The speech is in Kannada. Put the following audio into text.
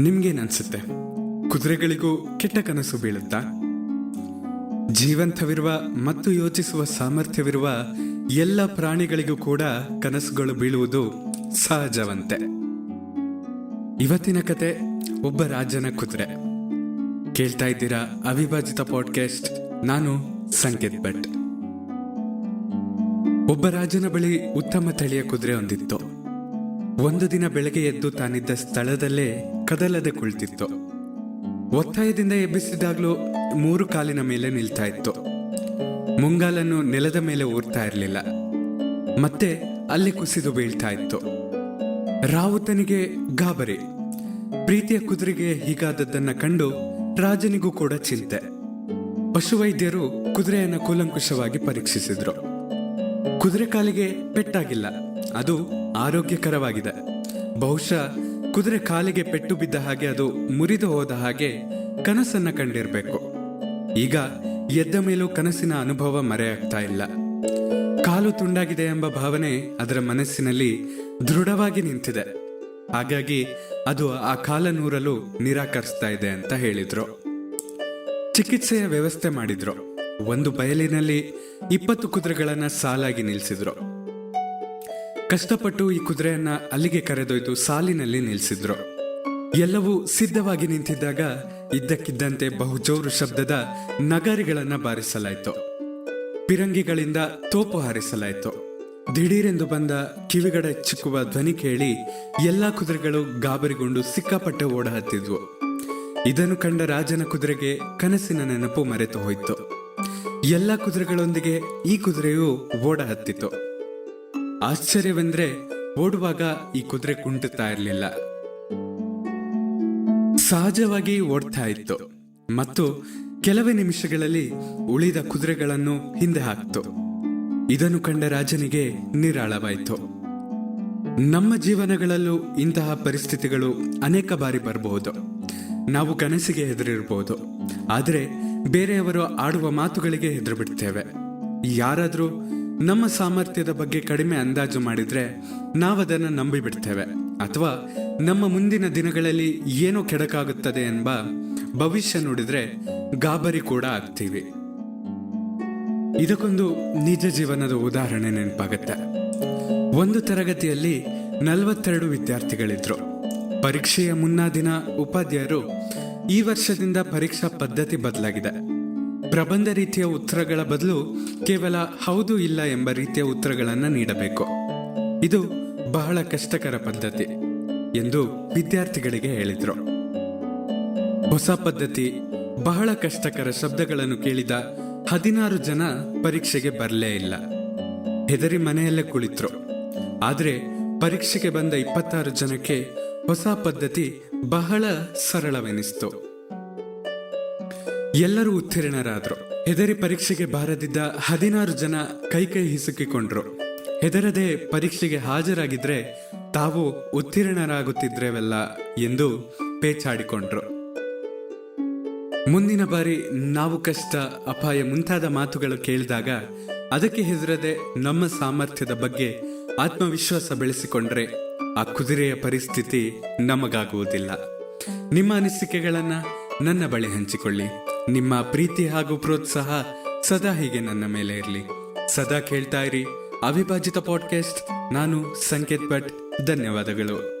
ನಿಮ್ಗೇನನ್ಸುತ್ತೆ? ಕುದುರೆಗಳಿಗೂ ಕೆಟ್ಟ ಕನಸು ಬೀಳುತ್ತಾ? ಜೀವಂತವಿರುವ ಮತ್ತು ಯೋಚಿಸುವ ಸಾಮರ್ಥ್ಯವಿರುವ ಎಲ್ಲ ಪ್ರಾಣಿಗಳಿಗೂ ಕೂಡ ಕನಸುಗಳು ಬೀಳುವುದು ಸಹಜವಂತೆ. ಇವತ್ತಿನ ಕತೆ ಒಬ್ಬ ರಾಜನ ಕುದುರೆ. ಕೇಳ್ತಾ ಇದ್ದೀರಾ ಅವಿಭಾಜಿತ ಪಾಡ್ಕಾಸ್ಟ್ ನಾನು ಸಂಕೇತ್ ಭಟ್. ಒಬ್ಬ ರಾಜನ ಬಳಿ ಉತ್ತಮ ತಳಿಯ ಕುದುರೆ ಹೊಂದಿತ್ತು ಒಂದು ದಿನ ಬೆಳಗ್ಗೆ ಎದ್ದು ತಾನಿದ್ದ ಸ್ಥಳದಲ್ಲೇ ಕದಲದೆ ಕುಳಿತಿತ್ತು. ಒತ್ತಾಯದಿಂದ ಎಬ್ಬಿಸಿದಾಗಲೂ ಮೂರು ಕಾಲಿನ ಮೇಲೆ ನಿಲ್ತಾ ಇತ್ತು. ಮುಂಗಾಲನ್ನು ನೆಲದ ಮೇಲೆ ಊರ್ತಾ ಇರಲಿಲ್ಲ. ಮತ್ತೆ ಅಲ್ಲಿ ಕುಸಿದು ಬೀಳ್ತಾ ಇತ್ತು. ರಾವುತನಿಗೆ ಗಾಬರಿ. ಪ್ರೀತಿಯ ಕುದುರೆಗೆ ಹೀಗಾದದ್ದನ್ನ ಕಂಡು ರಾಜನಿಗೂ ಕೂಡ ಚಿಂತೆ. ಪಶುವೈದ್ಯರು ಕುದುರೆಯನ್ನು ಕೂಲಂಕುಷವಾಗಿ ಪರೀಕ್ಷಿಸಿದ್ರು. ಕುದುರೆ ಕಾಲಿಗೆ ಪೆಟ್ಟಾಗಿಲ್ಲ. ಅದು ಆರೋಗ್ಯಕರವಾಗಿದೆ. ಬಹುಶಃ ಕುದುರೆ ಕಾಲಿಗೆ ಪೆಟ್ಟು ಬಿದ್ದ ಹಾಗೆ ಅದು ಮುರಿದು ಹೋದ ಹಾಗೆ ಕನಸನ್ನ ಕಂಡಿರ್ಬೇಕು. ಈಗ ಎದ್ದ ಮೇಲೂ ಕನಸಿನ ಅನುಭವ ಮರೆಯಾಗ್ತಾ ಇಲ್ಲ. ಕಾಲು ತುಂಡಾಗಿದೆ ಎಂಬ ಭಾವನೆ ಅದರ ಮನಸ್ಸಿನಲ್ಲಿ ದೃಢವಾಗಿ ನಿಂತಿದೆ. ಹಾಗಾಗಿ ಅದು ಆ ಕಾಲ ನೂರಲು ನಿರಾಕರಿಸ್ತಾ ಇದೆ ಅಂತ ಹೇಳಿದ್ರು. ಚಿಕಿತ್ಸೆಯ ವ್ಯವಸ್ಥೆ ಮಾಡಿದ್ರು. ಒಂದು ಬಯಲಿನಲ್ಲಿ ಇಪ್ಪತ್ತು ಕುದುರೆಗಳನ್ನ ಸಾಲಾಗಿ ನಿಲ್ಲಿಸಿದ್ರು ಕಷ್ಟಪಟ್ಟು ಈ ಕುದುರೆಯನ್ನ ಅಲ್ಲಿಗೆ ಕರೆದೊಯ್ದು ಸಾಲಿನಲ್ಲಿ ನಿಲ್ಲಿಸಿದ್ರು ಎಲ್ಲವೂ ಸಿದ್ಧವಾಗಿ ನಿಂತಿದ್ದಾಗ ಇದ್ದಕ್ಕಿದ್ದಂತೆ ಬಹುಜೋರು ಶಬ್ದದ ನಗರಿಗಳನ್ನ ಬಾರಿಸಲಾಯಿತು. ಪಿರಂಗಿಗಳಿಂದ ತೋಪು ಹಾರಿಸಲಾಯಿತು. ದಿಢೀರೆಂದು ಬಂದ ಕಿವಿಗಡ ಚಿಕ್ಕುವ ಧ್ವನಿ ಕೇಳಿ ಎಲ್ಲಾ ಕುದುರೆಗಳು ಗಾಬರಿಗೊಂಡು ಸಿಕ್ಕಾಪಟ್ಟೆ ಓಡ ಹತ್ತಿದ್ವು ಇದನ್ನು ಕಂಡ ರಾಜನ ಕುದುರೆಗೆ ಕನಸಿನ ನೆನಪು ಮರೆತು ಹೋಯಿತು ಎಲ್ಲ ಕುದುರೆಗಳೊಂದಿಗೆ ಈ ಕುದುರೆಯು ಓಡ ಹತ್ತಿತು ಆಶ್ಚರ್ಯವೆಂದ್ರೆ ಓಡುವಾಗ ಈ ಕುದುರೆ ಕುಂಟುತ್ತಾ ಇರಲಿಲ್ಲ. ಸಹಜವಾಗಿ ಓಡ್ತಾ ಇತ್ತು. ಮತ್ತು ಕೆಲವೇ ನಿಮಿಷಗಳಲ್ಲಿ ಉಳಿದ ಕುದುರೆಗಳನ್ನು ಹಿಂದೆ ಹಾಕ್ತು. ಇದನ್ನು ಕಂಡ ರಾಜನಿಗೆ ನಿರಾಳವಾಯಿತು. ನಮ್ಮ ಜೀವನಗಳಲ್ಲೂ ಇಂತಹ ಪರಿಸ್ಥಿತಿಗಳು ಅನೇಕ ಬಾರಿ ಬರಬಹುದು. ನಾವು ಕನಸಿಗೆ ಹೆದರಿರಬಹುದು ಆದರೆ ಬೇರೆಯವರು ಆಡುವ ಮಾತುಗಳಿಗೆ ಹೆದರು ಬಿಡ್ತೇವೆ ಯಾರಾದರೂ ನಮ್ಮ ಸಾಮರ್ಥ್ಯದ ಬಗ್ಗೆ ಕಡಿಮೆ ಅಂದಾಜು ಮಾಡಿದ್ರೆ ನಾವದನ್ನು ನಂಬಿಬಿಡ್ತೇವೆ. ಅಥವಾ ನಮ್ಮ ಮುಂದಿನ ದಿನಗಳಲ್ಲಿ ಏನೋ ಕೆಡಕಾಗುತ್ತದೆ ಎಂಬ ಭವಿಷ್ಯ ನೋಡಿದ್ರೆ ಗಾಬರಿ ಕೂಡ ಆಗ್ತೀವಿ. ಇದಕ್ಕೊಂದು ನಿಜ ಜೀವನದ ಉದಾಹರಣೆ ನೆನಪಾಗುತ್ತೆ. ಒಂದು ತರಗತಿಯಲ್ಲಿ ನಲವತ್ತೆರಡು ವಿದ್ಯಾರ್ಥಿಗಳಿದ್ರು. ಪರೀಕ್ಷೆಯ ಮುನ್ನಾ ದಿನ ಉಪಾಧ್ಯಾಯರು ಈ ವರ್ಷದಿಂದ ಪರೀಕ್ಷಾ ಪದ್ಧತಿ ಬದಲಾಗಿದೆ. ಪ್ರಬಂಧ ರೀತಿಯ ಉತ್ತರಗಳ ಬದಲು ಕೇವಲ ಹೌದು ಇಲ್ಲ ಎಂಬ ರೀತಿಯ ಉತ್ತರಗಳನ್ನು ನೀಡಬೇಕು. ಇದು ಬಹಳ ಕಷ್ಟಕರ ಪದ್ಧತಿ ಎಂದು ವಿದ್ಯಾರ್ಥಿಗಳಿಗೆ ಹೇಳಿದರು. ಹೊಸ ಪದ್ಧತಿ ಬಹಳ ಕಷ್ಟಕರ ಶಬ್ದಗಳನ್ನು ಕೇಳಿದ ಹದಿನಾರು ಜನ ಪರೀಕ್ಷೆಗೆ ಬರಲೇ ಇಲ್ಲ. ಹೆದರಿ ಮನೆಯಲ್ಲೇ ಕುಳಿತರು. ಆದರೆ ಪರೀಕ್ಷೆಗೆ ಬಂದ ಇಪ್ಪತ್ತಾರು ಜನಕ್ಕೆ ಹೊಸ ಪದ್ಧತಿ ಬಹಳ ಸರಳವೆನಿಸ್ತು. ಎಲ್ಲರೂ ಉತ್ತೀರ್ಣರಾದರು. ಹೆದರಿ ಪರೀಕ್ಷೆಗೆ ಬಾರದಿದ್ದ ಹದಿನಾರು ಜನ ಕೈ ಕೈ ಹಿಸುಕಿಕೊಂಡ್ರು. ಹೆದರದೆ ಪರೀಕ್ಷೆಗೆ ಹಾಜರಾಗಿದ್ರೆ ತಾವು ಉತ್ತೀರ್ಣರಾಗುತ್ತಿದ್ರೆವೆಲ್ಲ ಎಂದು ಪೇಚಾಡಿಕೊಂಡ್ರು. ಮುಂದಿನ ಬಾರಿ ನಾವು ಕಷ್ಟ, ಅಪಾಯ ಮುಂತಾದ ಮಾತುಗಳು ಕೇಳಿದಾಗ ಅದಕ್ಕೆ ಹೆದರದೆ ನಮ್ಮ ಸಾಮರ್ಥ್ಯದ ಬಗ್ಗೆ ಆತ್ಮವಿಶ್ವಾಸ ಬೆಳೆಸಿಕೊಂಡ್ರೆ ಆ ಕುದುರೆಯ ಪರಿಸ್ಥಿತಿ ನಮಗಾಗುವುದಿಲ್ಲ. ನಿಮ್ಮ ಅನಿಸಿಕೆಗಳನ್ನು ನನ್ನ ಬಳಿ ಹಂಚಿಕೊಳ್ಳಿ. ನಿಮ್ಮ ಪ್ರೀತಿ ಹಾಗೂ ಪ್ರೋತ್ಸಾಹ ಸದಾ ಹೀಗೆ ನನ್ನ ಮೇಲೆ ಇರಲಿ. ಸದಾ ಕೇಳ್ತಾ ಇರಿ. ಅವಿಭಾಜಿತ ಪಾಡ್ಕಾಸ್ಟ್ ನಾನು ಸಂಕೇತ್ ಭಟ್. ಧನ್ಯವಾದಗಳು.